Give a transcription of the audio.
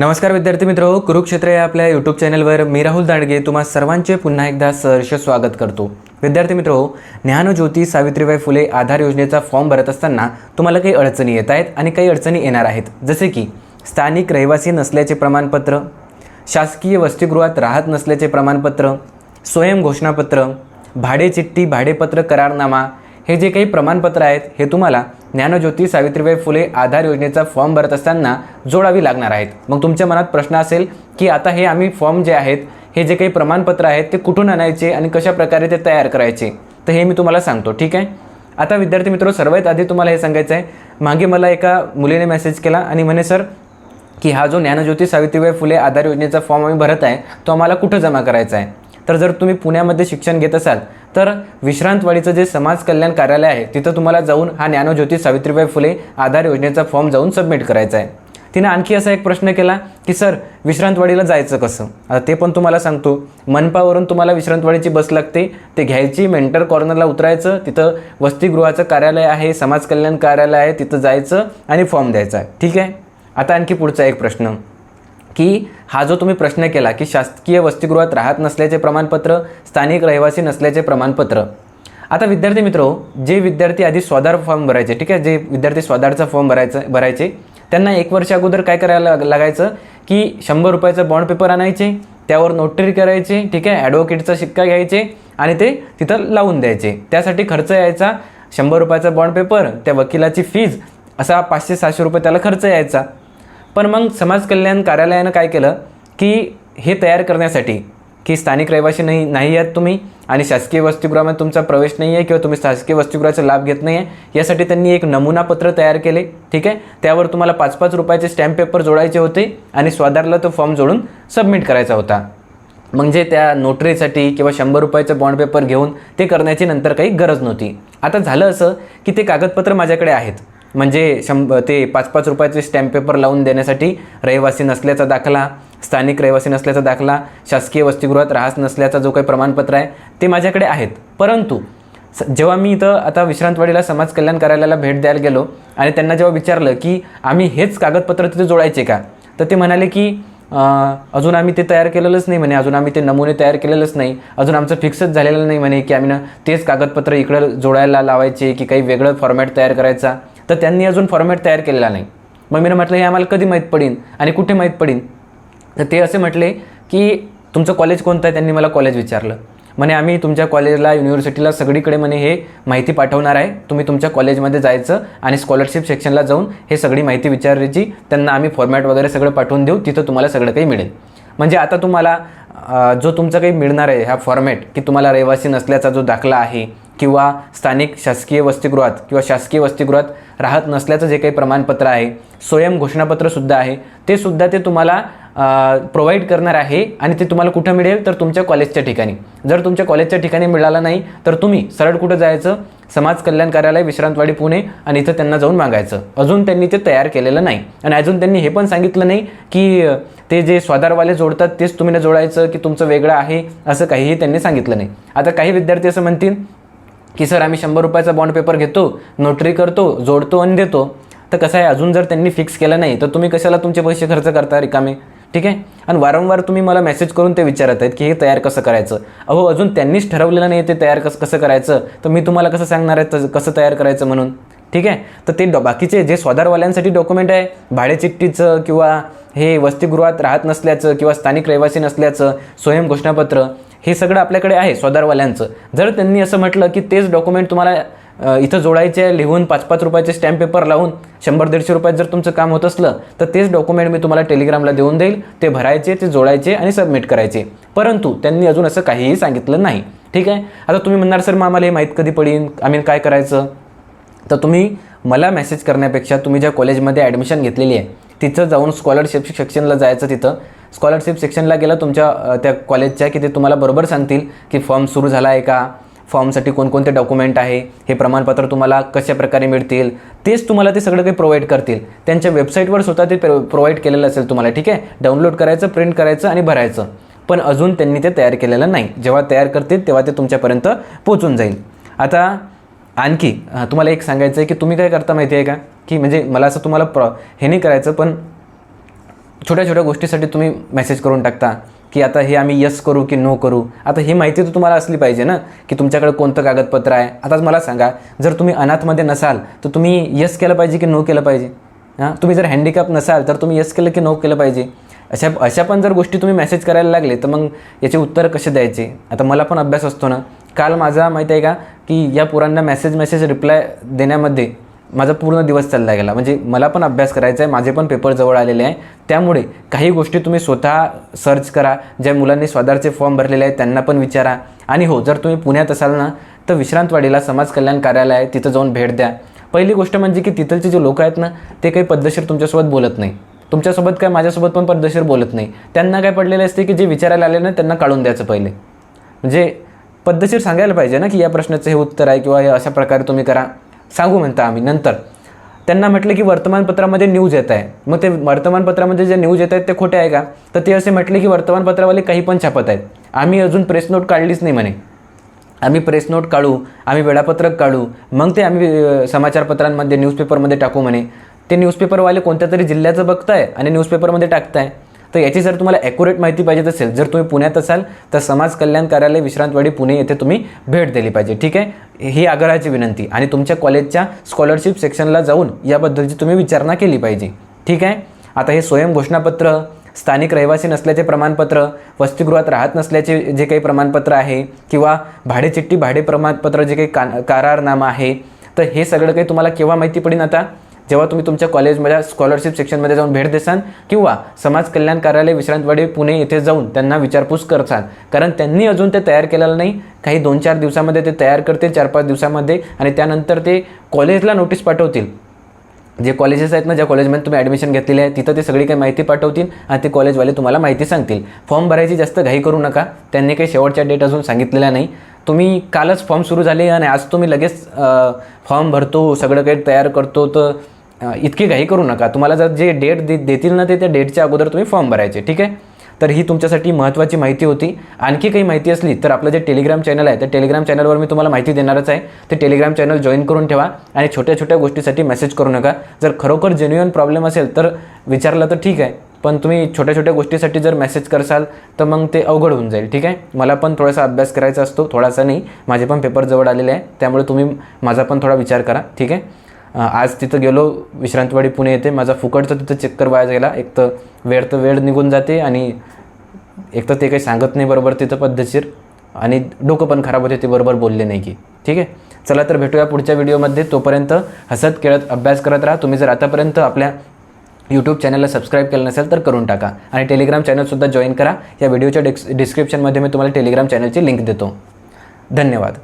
नमस्कार विद्यार्थी मित्र कुरुक्षेत्र या आपल्या यूट्यूब चॅनलवर मी राहुल दांडगे तुम्हा सर्वांचे पुन्हा एकदा सहर्ष स्वागत करतो. विद्यार्थी मित्र ज्ञानज्योती सावित्रीबाई फुले आधार योजनेचा फॉर्म भरत असताना तुम्हाला काही अडचणी येत आहेत आणि काही अडचणी येणार आहेत. जसे की स्थानिक रहिवासी नसल्याचे प्रमाणपत्र शासकीय वसतिगृहात राहत नसल्याचे प्रमाणपत्र स्वयं घोषणापत्र भाडे चिठ्ठी भाडेपत्र करारनामा हे जे काही प्रमाणपत्र आहेत हे तुम्हाला ज्ञानज्योती सावित्रीबाई फुले आधार योजनेचा फॉर्म भरत असताना जोडावी लागणार आहेत. मग तुमच्या मनात प्रश्न असेल की आता हे आम्ही फॉर्म जे आहेत हे जे काही प्रमाणपत्र आहेत ते कुठून आणायचे आणि कशा प्रकारे ते तयार करायचे तर हे मी तुम्हाला सांगतो ठीक आहे? आता विद्यार्थी मित्र सर्वात आधी तुम्हाला हे सांगायचं आहे. मागे मला एका मुलीने मेसेज केला आणि म्हणे सर की हा जो ज्ञानज्योती सावित्रीबाई फुले आधार योजनेचा फॉर्म आम्ही भरत आहे तो आम्हाला कुठं जमा करायचा आहे? तर जर तुम्ही पुण्यामध्ये शिक्षण घेत असाल तर विश्रांतवाडीचं जे समाज कल्याण कार्यालय आहे तिथं तुम्हाला जाऊन हा ज्ञानज्योती सावित्रीबाई फुले आधार योजनेचा फॉर्म जाऊन सबमिट करायचा आहे. तिने आणखी असा एक प्रश्न केला की सर विश्रांतवाडीला जायचं कसं? आता ते पण तुम्हाला सांगतो. मनपावरून तुम्हाला विश्रांतवाडीची बस लागते ते घ्यायची मेंटर कॉर्नरला उतरायचं तिथं वसतिगृहाचं कार्यालय आहे समाज कल्याण कार्यालय आहे तिथं जायचं आणि फॉर्म द्यायचा. आहे ठीक आहे? आता आणखी पुढचा एक प्रश्न. की हा जो तुम्ही प्रश्न केला की शासकीय वसतिगृहात राहत नसल्याचे प्रमाणपत्र स्थानिक रहिवासी नसल्याचे प्रमाणपत्र. आता विद्यार्थी मित्र जे विद्यार्थी आधी स्वाधार फॉर्म भरायचे ठीक आहे? जे विद्यार्थी स्वाधारचा फॉर्म भरायचं भरायचे त्यांना एक वर्ष अगोदर काय करायला लाग- लागायचं? की शंभर रुपयाचं बॉन्ड पेपर आणायचे त्यावर नोटरी करायचे ठीक आहे? ॲडव्होकेटचा शिक्का घ्यायचे आणि ते तिथं लावून द्यायचे. त्यासाठी खर्च यायचा शंभर रुपयाचा बॉन्ड पेपर त्या वकिलाची फीज असा पाचशे सहाशे रुपये त्याला खर्च यायचा. पण मग समाज कल्याण कार्यालयानं काय केलं की हे तयार करण्यासाठी की स्थानिक रहिवासी नाही नाही आहेत तुम्ही आणि शासकीय वसतिगृहामध्ये तुमचा प्रवेश नाही आहे किंवा तुम्ही शासकीय वसतिगृहाचा लाभ घेत नाही आहे यासाठी त्यांनी एक नमुना पत्र तयार केले ठीक आहे? त्यावर तुम्हाला पाच पाच रुपयाचे स्टॅम्प पेपर जोडायचे होते आणि स्वाधारला तो फॉर्म जोडून सबमिट करायचा होता. म्हणजे त्या नोटरीसाठी किंवा शंभर रुपयाचं बॉन्ड पेपर घेऊन ते करण्याची नंतर काही गरज नव्हती. आता झालं असं की ते कागदपत्र माझ्याकडे आहेत. म्हणजे शंभ ते पाच पाच रुपयाचे स्टॅम्प पेपर लावून देण्यासाठी रहिवासी नसल्याचा दाखला स्थानिक रहिवासी नसल्याचा दाखला शासकीय वसतिगृहात राहत नसल्याचा जो काही प्रमाणपत्र आहे ते माझ्याकडे आहेत. परंतु स- जेव्हा मी इथं आता विश्रांतवाडीला समाज कल्याण कार्यालयाला भेट द्यायला गेलो आणि त्यांना जेव्हा विचारलं की आम्ही हेच कागदपत्र तिथे जोडायचे का? तर ते म्हणाले की अजून आम्ही ते तयार केलेलंच नाही म्हणे अजून आम्ही ते नमुने तयार केलेलंच नाही. अजून आमचं फिक्सच झालेलं नाही म्हणे की आम्ही ना तेच कागदपत्र इकडं जोडायला लावायचे की काही वेगळं फॉर्मॅट तयार करायचा. तर त्यांनी अजून फॉर्मॅट तयार केलेला नाही. मग मी म्हटलं हे आम्हाला कधी माहीत पडीन आणि कुठे माहीत पडीन? तर ते असे म्हटले की तुमचं कॉलेज कोणतं आहे? त्यांनी मला कॉलेज विचारलं. म्हणे आम्ही तुमच्या कॉलेजला युनिव्हर्सिटीला सगळीकडे म्हणे हे माहिती पाठवणार आहे. तुम्ही तुमच्या कॉलेजमध्ये जायचं आणि स्कॉलरशिप सेक्शनला जाऊन हे सगळी माहिती विचारायची. त्यांना आम्ही फॉर्मॅट वगैरे सगळं पाठवून देऊ. तिथं तुम्हाला सगळं काही मिळेल. म्हणजे आता तुम्हाला जो तुमचा काही मिळणार आहे हा फॉर्मॅट की तुम्हाला रहिवासी नसल्याचा जो दाखला आहे किंवा स्थानिक शासकीय वसतिगृहात किंवा शासकीय वसतिगृहात राहत नसल्याचं जे काही प्रमाणपत्र आहे स्वयं घोषणापत्रसुद्धा आहे ते सुद्धा ते तुम्हाला प्रोव्हाइड करणार आहे आणि ते तुम्हाला कुठं मिळेल तर तुमच्या कॉलेजच्या ठिकाणी. जर तुमच्या कॉलेजच्या ठिकाणी मिळालं नाही तर तुम्ही सरळ कुठं जायचं? समाज कल्याण कार्यालय विश्रांतवाडी पुणे आणि इथं त्यांना जाऊन मागायचं. अजून त्यांनी ते तयार केलेलं नाही. आणि अजून त्यांनी हे पण सांगितलं नाही की ते जे स्वाधारवाले जोडतात तेच तुम्ही जोडायचं की तुमचं वेगळं आहे असं काहीही त्यांनी सांगितलं नाही. आता काही विद्यार्थी असं म्हणतील की सर आम्ही शंभर रुपयाचा बॉन्ड पेपर घेतो नोटरी करतो जोडतो आणि देतो. तर कसं आहे अजून जर त्यांनी फिक्स केलं नाही तर तुम्ही कशाला तुमचे पैसे खर्च करता रिकामे? ठीक आहे? आणि वारंवार तुम्ही मला मेसेज करून ते विचारत आहेत की हे तयार कसं करायचं? अहो अजून त्यांनीच ठरवलेलं नाही ते तयार कसं कसं करायचं? तर मी तुम्हाला कसं सांगणार आहे कसं तयार करायचं म्हणून? ठीक आहे? तर ते डॉ- बाकीचे जे स्वाधारवाल्यांसाठी डॉक्युमेंट आहे भाडेचिठ्ठीचं किंवा हे वसतिगृहात राहत नसल्याचं किंवा स्थानिक रहिवासी नसल्याचं स्वयं घोषणापत्र हे सगळं आपल्याकडे आहे स्वदारवाल्यांचं जर त्यांनी असं म्हटलं की तेच डॉक्युमेंट तुम्हाला इथं जोडायचे लिहून पाच पाच रुपयाचे स्टॅम्प पेपर लावून शंभर दीडशे रुपयात जर तुमचं काम होत असलं तर तेच डॉक्युमेंट मी तुम्हाला टेलिग्रामला देऊन देईल. ते भरायचे ते जोडायचे आणि सबमिट करायचे. परंतु त्यांनी अजून असं काहीही सांगितलं नाही. ठीक आहे? आता तुम्ही म्हणणार सर मग आम्हाला हे माहीत कधी पडेल? आम्ही काय करायचं? तर तुम्ही मला मेसेज करण्यापेक्षा तुम्ही ज्या कॉलेजमध्ये ॲडमिशन घेतलेली आहे तिथं जाऊन स्कॉलरशिप सेक्शनला जायचं तिथं. स्कॉलरशिप सेक्शनला गेलं तुमच्या त्या कॉलेजच्या की ते तुम्हाला बरोबर सांगतील की फॉर्म सुरू झाला आहे का? फॉर्मसाठी कोणकोणते डॉक्युमेंट आहे? हे प्रमाणपत्र तुम्हाला कशा प्रकारे मिळतील? तेच तुम्हाला ते सगळं काही प्रोव्हाइड करतील. त्यांच्या वेबसाईटवर स्वतः ते प्रोव्हाइड केलेलं असेल तुम्हाला ठीक आहे? डाउनलोड करायचं प्रिंट करायचं आणि भरायचं. पण अजून त्यांनी ते तयार केलेलं नाही. जेव्हा तयार करतील तेव्हा ते तुमच्यापर्यंत पोचून जाईल. आता आणखी तुम्हाला एक सांगायचं आहे की तुम्ही काय करता माहिती आहे का? की म्हणजे मला असं तुम्हाला प्र हे नाही करायचं पण छोट्या छोट्या गोष्टीसाठी तुम्ही मेसेज करून टाकता की आता हे आम्ही यस करू की नो करू. आता ही माहिती तर तुम्हाला असली पाहिजे ना की तुमच्याकडे कोणतं कागदपत्र आहे? आता मला सांगा जर तुम्ही अनाथमध्ये नसाल तर तुम्ही यस केलं पाहिजे की नो केलं पाहिजे? हां? तुम्ही जर हँडिकॅप नसाल तर तुम्ही यस केलं की नो केलं पाहिजे? अशा अशा पण जर गोष्टी तुम्ही मेसेज करायला लागले तर मग याचे उत्तर कसे द्यायचे? आता मला पण अभ्यास असतो ना. काल माझा माहिती आहे का की या पोरांना मेसेज मेसेज रिप्लाय देण्यामध्ये माझा पूर्ण दिवस चालला गेला. म्हणजे मला पण अभ्यास करायचा आहे माझे पण पेपर जवळ आलेले आहे. त्यामुळे काही गोष्टी तुम्ही स्वतः सर्च करा ज्या मुलांनी स्वतःचे फॉर्म भरलेले आहेत त्यांना पण विचारा. आणि हो जर तुम्ही पुण्यात असाल ना तर विश्रांतवाडीला समाज कल्याण कार्यालय आहे तिथं जाऊन भेट द्या. पहिली गोष्ट म्हणजे की तिथलचे जे लोक आहेत ना ते काही पद्धतशीर तुमच्यासोबत बोलत नाही. तुमच्यासोबत काय माझ्यासोबत पण पद्धतशीर बोलत नाही. त्यांना काय पडलेले असते की जे विचारायला आले ना त्यांना काढून द्यायचं पहिले. म्हणजे पद्धतशीर सांगायला पाहिजे ना की या प्रश्नाचं हे उत्तर आहे किंवा हे अशा प्रकारे तुम्ही करा. सांगू म्हणता आम्ही नंतर. त्यांना म्हटलं की वर्तमानपत्रामध्ये न्यूज येत आहे. मग ते वर्तमानपत्रामध्ये जे न्यूज येत आहेत ते खोटे आहे का? तर ते असे म्हटले की वर्तमानपत्रावाले काही पण छापत आहेत. आम्ही अजून प्रेस नोट काढलीच नाही म्हणे. आम्ही प्रेस नोट काढू आम्ही वेळापत्रक काढू मग ते आम्ही समाचारपत्रांमध्ये न्यूजपेपरमध्ये टाकू म्हणे. ते न्यूजपेपरवाले कोणत्या तरी जिल्ह्याचं बघताय आणि न्यूजपेपरमध्ये टाकताय. तर याची जर तुम्हाला ॲक्युरेट माहिती पाहिजे असेल जर तुम्ही पुण्यात असाल तर समाज कल्याण कार्यालय विश्रांतवाडी पुणे येथे तुम्ही भेट दिली पाहिजे ठीक आहे? ही आग्रहाची विनंती. आणि तुमच्या कॉलेजच्या स्कॉलरशिप सेक्शनला जाऊन याबद्दलची तुम्ही विचारणा केली पाहिजे ठीक आहे? आता हे स्वयं घोषणापत्र स्थानिक रहिवासी नसल्याचे प्रमाणपत्र वसतिगृहात राहत नसल्याचे जे काही प्रमाणपत्र आहे किंवा भाडेचिठ्ठी भाडे प्रमाणपत्र जे काही का करारनामा आहे तर हे सगळं काही तुम्हाला केव्हा माहिती पडेल आता? जेव्हा तुम्ही तुमच्या कॉलेजमध्ये स्कॉलरशिप सेक्शनमध्ये जाऊन भेट देसाल किंवा समाज कल्याण कार्यालय विश्रांतवाडी पुणे येथे जाऊन त्यांना विचारपूस करसाल. कारण त्यांनी अजून ते तयार केलेलं नाही. काही दोन चार दिवसामध्ये ते तयार करतील चार पाच दिवसामध्ये आणि त्यानंतर ते कॉलेजला नोटीस पाठवतील. जे कॉलेजेस आहेत ना ज्या कॉलेजमध्ये तुम्ही ॲडमिशन घेतलेली आहे तिथं ते सगळी काही माहिती पाठवतील आणि ते कॉलेजवाले तुम्हाला माहिती सांगतील. फॉर्म भरायची जास्त घाई करू नका. त्यांनी काही शेवटच्या डेट अजून सांगितलेल्या नाही. तुम्ही कालच फॉर्म सुरू झाले आणि आज तुम्ही लगेच फॉर्म भरतो सगळं काही तयार करतो. तर इतकी घाई करू नका. तुम्हाला जर जे डेट दे देतील ना ते त्या डेटच्या अगोदर तुम्ही फॉर्म भरायचे ठीक आहे? तर ही तुमच्यासाठी महत्त्वाची माहिती होती. आणखी काही माहिती असली तर आपलं जे टेलिग्राम चॅनल आहे त्या टेलिग्राम चॅनलवर मी तुम्हाला माहिती देणारच आहे. ते टेलिग्राम चॅनल जॉईन करून ठेवा आणि छोट्या छोट्या गोष्टीसाठी मेसेज करू नका. जर खरोखर जेन्युअन प्रॉब्लेम असेल तर विचारलं तर ठीक आहे. पण तुम्ही छोट्या छोट्या गोष्टीसाठी जर मेसेज करसाल तर मग ते अवघड होऊन जाईल ठीक आहे? मला पण थोडासा अभ्यास करायचा असतो थोडासा नाही. माझे पण पेपर जवळ आलेले आहे. त्यामुळे तुम्ही माझा पण थोडा विचार करा ठीक आहे? आज तिथं गेलो विश्रांतवाडी पुणे येते. माझा फुकटचा तिथं चक्कर वाया गेला. एक तर वेळ तर वेळ निघून जाते आणि एक तर ते काही सांगत नाही बरोबर तिथं पद्धतशीर आणि डोकं पण खराब होते ते बरोबर बोलले नाही की. ठीक आहे? चला तर भेटूया पुढच्या व्हिडिओमध्ये. तोपर्यंत हसत खेळत अभ्यास करत राहा. तुम्ही जर आतापर्यंत आपल्या यूट्यूब चॅनलला सबस्क्राईब केलं नसेल तर करून टाका. आणि टेलिग्राम चॅनलसुद्धा जॉईन करा. या व्हिडिओच्या डिस्क्रिप्शनमध्ये मी तुम्हाला टेलिग्राम चॅनलची लिंक देतो. धन्यवाद.